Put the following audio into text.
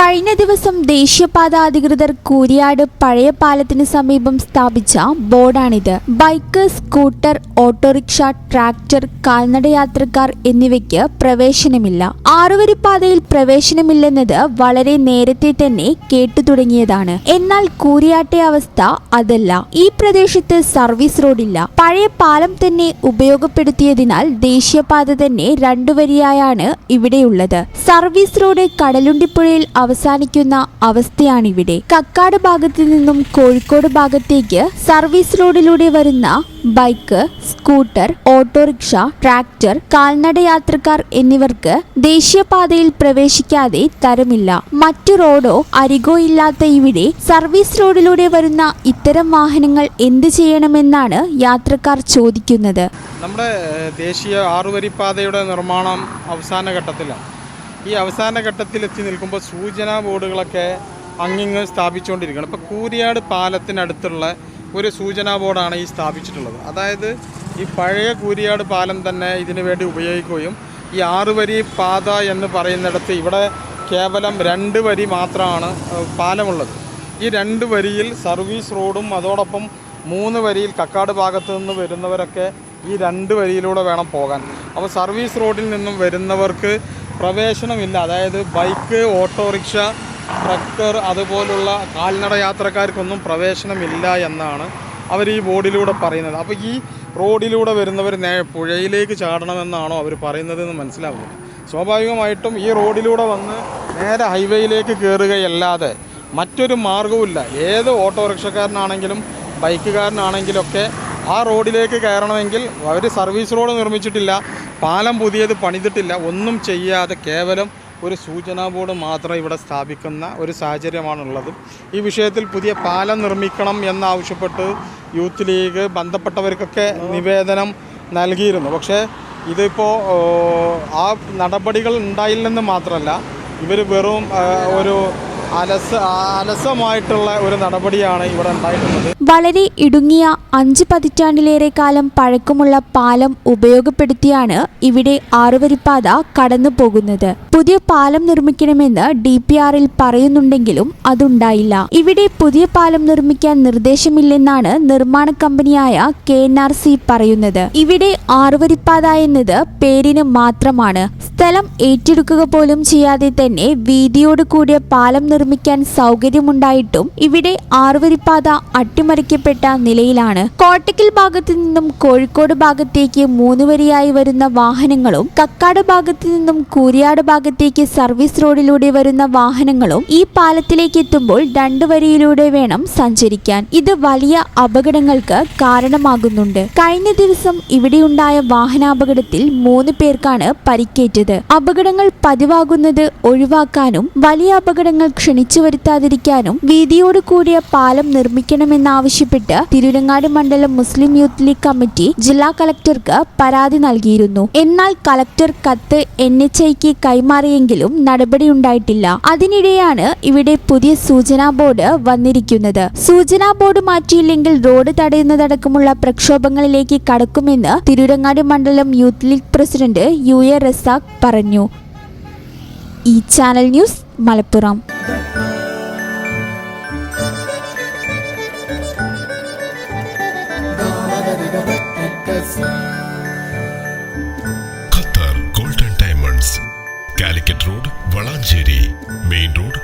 കഴിഞ്ഞ ദിവസം ദേശീയപാത അധികൃതർ കൂരിയാട് പഴയ പാലത്തിന് സമീപം സ്ഥാപിച്ച ബോർഡാണിത്. ബൈക്ക് സ്കൂട്ടർ ഓട്ടോറിക്ഷ ട്രാക്ടർ കാൽനടയാത്രക്കാർ എന്നിവയ്ക്ക് പ്രവേശനമില്ല. ആറുവരിപ്പാതയിൽ പ്രവേശനമില്ലെന്നത് വളരെ നേരത്തെ തന്നെ കേട്ടു തുടങ്ങിയതാണ്. എന്നാൽ കൂരിയാട്ടെ അവസ്ഥ അതല്ല. ഈ പ്രദേശത്ത് സർവീസ് റോഡില്ല. പഴയ പാലം തന്നെ ഉപയോഗപ്പെടുത്തിയതിനാൽ ദേശീയപാത തന്നെ രണ്ടുവരിയായാണ് ഇവിടെയുള്ളത്. സർവീസ് റോഡ് കടലുണ്ടിപ്പുഴയിൽ അവസാനിക്കുന്ന അവസ്ഥയാണിവിടെ. കക്കാട് ഭാഗത്തു നിന്നും കോഴിക്കോട് ഭാഗത്തേക്ക് സർവീസ് റോഡിലൂടെ വരുന്ന ബൈക്ക് സ്കൂട്ടർ ഓട്ടോറിക്ഷ ട്രാക്ടർ കാൽനട യാത്രക്കാർ എന്നിവർക്ക് ദേശീയപാതയിൽ പ്രവേശിക്കാതെ തരമില്ല. മറ്റു റോഡോ അരികോ ഇല്ലാത്ത ഇവിടെ സർവീസ് റോഡിലൂടെ വരുന്ന ഇത്തരം വാഹനങ്ങൾ എന്ത് ചെയ്യണമെന്നാണ് യാത്രക്കാർ ചോദിക്കുന്നത്. നമ്മുടെ ദേശീയ ആറുവരിപ്പാതയുടെ നിർമ്മാണം അവസാന ഘട്ടത്തിലാണ്. ഈ അവസാന ഘട്ടത്തിൽ എത്തി നിൽക്കുമ്പോൾ സൂചനാ ബോർഡുകളൊക്കെ അങ്ങിങ്ങ് സ്ഥാപിച്ചുകൊണ്ടിരിക്കുകയാണ്. ഇപ്പോൾ കൂരിയാട് പാലത്തിനടുത്തുള്ള ഒരു സൂചനാ ബോർഡാണ് ഈ സ്ഥാപിച്ചിട്ടുള്ളത്. അതായത് ഈ പഴയ കൂരിയാട് പാലം തന്നെ ഇതിനു വേണ്ടി ഉപയോഗിക്കുകയും ഈ ആറുവരി പാത എന്ന് പറയുന്നിടത്ത് ഇവിടെ കേവലം രണ്ട് വരി മാത്രമാണ് പാലമുള്ളത്. ഈ രണ്ട് വരിയിൽ സർവീസ് റോഡും അതോടൊപ്പം മൂന്ന് വരിയിൽ കക്കാട് ഭാഗത്തു നിന്ന് വരുന്നവരൊക്കെ ഈ രണ്ട് വരിയിലൂടെ വേണം പോകാൻ. അപ്പോൾ സർവീസ് റോഡിൽ നിന്നും വരുന്നവർക്ക് പ്രവേശനമില്ല. അതായത് ബൈക്ക് ഓട്ടോറിക്ഷ ട്രക്കർ അതുപോലുള്ള കാൽനട യാത്രക്കാർക്കൊന്നും പ്രവേശനമില്ല എന്നാണ് അവർ ഈ ബോർഡിലൂടെ പറയുന്നത്. അപ്പോൾ ഈ റോഡിലൂടെ വരുന്നവർ നേ പുഴയിലേക്ക് ചാടണമെന്നാണോ അവർ പറയുന്നതെന്ന് മനസ്സിലാവുന്നത് സ്വാഭാവികമായിട്ടും ഈ റോഡിലൂടെ വന്ന് നേരെ ഹൈവേയിലേക്ക് കയറുകയല്ലാതെ മറ്റൊരു മാർഗവുമില്ല ഏത് ഓട്ടോറിക്ഷക്കാരനാണെങ്കിലും ബൈക്കുകാരനാണെങ്കിലൊക്കെ ആ റോഡിലേക്ക് കയറണമെങ്കിൽ അവർ സർവീസ് റോഡ് നിർമ്മിച്ചിട്ടില്ല പാലം പുതിയത് പണിതിട്ടില്ല ഒന്നും ചെയ്യാതെ കേവലം ഒരു സൂചനാ ബോർഡ് മാത്രം ഇവിടെ സ്ഥാപിക്കുന്ന ഒരു സാഹചര്യമാണുള്ളത്. ഈ വിഷയത്തിൽ പുതിയ പാലം നിർമ്മിക്കണം എന്നാവശ്യപ്പെട്ട് യൂത്ത് ലീഗ് ബന്ധപ്പെട്ടവർക്കൊക്കെ നിവേദനം നൽകിയിരുന്നു. പക്ഷേ ഇതിപ്പോൾ ആ നടപടികൾ ഉണ്ടായില്ലെന്ന് മാത്രമല്ല ഇവർ വെറും ഒരു അലസ അലസമായിട്ടുള്ള ഒരു നടപടിയാണ് ഇവിടെ ഉണ്ടായിട്ടുള്ളത്. വളരെ ഇടുങ്ങിയ അഞ്ച് പതിറ്റാണ്ടിലേറെ കാലം പഴക്കമുള്ള പാലം ഉപയോഗപ്പെടുത്തിയാണ് ഇവിടെ ആറുവരിപ്പാത കടന്നു പോകുന്നത്. പുതിയ പാലം നിർമ്മിക്കണമെന്ന് ഡി പി ആറിൽ പറയുന്നുണ്ടെങ്കിലും അതുണ്ടായില്ല. ഇവിടെ പുതിയ പാലം നിർമ്മിക്കാൻ നിർദ്ദേശമില്ലെന്നാണ് നിർമ്മാണ കമ്പനിയായ കെ എൻ ആർ സി പറയുന്നത്. ഇവിടെ ആറുവരിപ്പാത എന്നത് പേരിന് മാത്രമാണ്. സ്ഥലം ഏറ്റെടുക്കുക പോലും ചെയ്യാതെ തന്നെ വീതിയോട് കൂടിയ പാലം നിർമ്മിക്കാൻ സൗകര്യമുണ്ടായിട്ടും ഇവിടെ ആറുവരിപ്പാത അട്ടിമറിക്കപ്പെട്ട നിലയിലാണ്. കോട്ടക്കൽ ഭാഗത്തു നിന്നും കോഴിക്കോട് ഭാഗത്തേക്ക് മൂന്നുവരിയായി വരുന്ന വാഹനങ്ങളും കക്കാട് ഭാഗത്തു നിന്നും കൂരിയാട് ഭാഗത്തേക്ക് സർവീസ് റോഡിലൂടെ വരുന്ന വാഹനങ്ങളും ഈ പാലത്തിലേക്ക് എത്തുമ്പോൾ രണ്ടു വരിയിലൂടെ വേണം സഞ്ചരിക്കാൻ. ഇത് വലിയ അപകടങ്ങൾക്ക് കാരണമാകുന്നുണ്ട്. കഴിഞ്ഞ ദിവസം ഇവിടെയുണ്ടായ വാഹനാപകടത്തിൽ മൂന്ന് പേർക്കാണ് പരിക്കേറ്റത്. അപകടങ്ങൾ പതിവാകുന്നത് ഒഴിവാക്കാനും വലിയ അപകടങ്ങൾ ക്ഷണിച്ചു വരുത്താതിരിക്കാനും വീതിയോട് കൂടിയ പാലം നിർമ്മിക്കണമെന്നാവശ്യപ്പെട്ട് തിരുരങ്ങാട് മണ്ഡലം മുസ്ലിം യൂത്ത് ലീഗ് കമ്മിറ്റി ജില്ലാ കളക്ടർക്ക് പരാതി നൽകിയിരുന്നു. എന്നാൽ കളക്ടർ കത്ത് എൻ എച്ച് ഐക്ക് കൈമാറിയെങ്കിലും നടപടിയുണ്ടായിട്ടില്ല അതിനിടെയാണ് ഇവിടെ പുതിയ സൂചനാ ബോർഡ് വന്നിരിക്കുന്നത്. സൂചനാ ബോർഡ് മാറ്റിയില്ലെങ്കിൽ റോഡ് തടയുന്നതടക്കമുള്ള പ്രക്ഷോഭങ്ങളിലേക്ക് കടക്കുമെന്ന് തിരുരങ്ങാട് മണ്ഡലം youth league president U A Razak പറഞ്ഞു. ഈ channel news Malappuram. Qatar golden diamonds. Calicut road Valanchery. Main road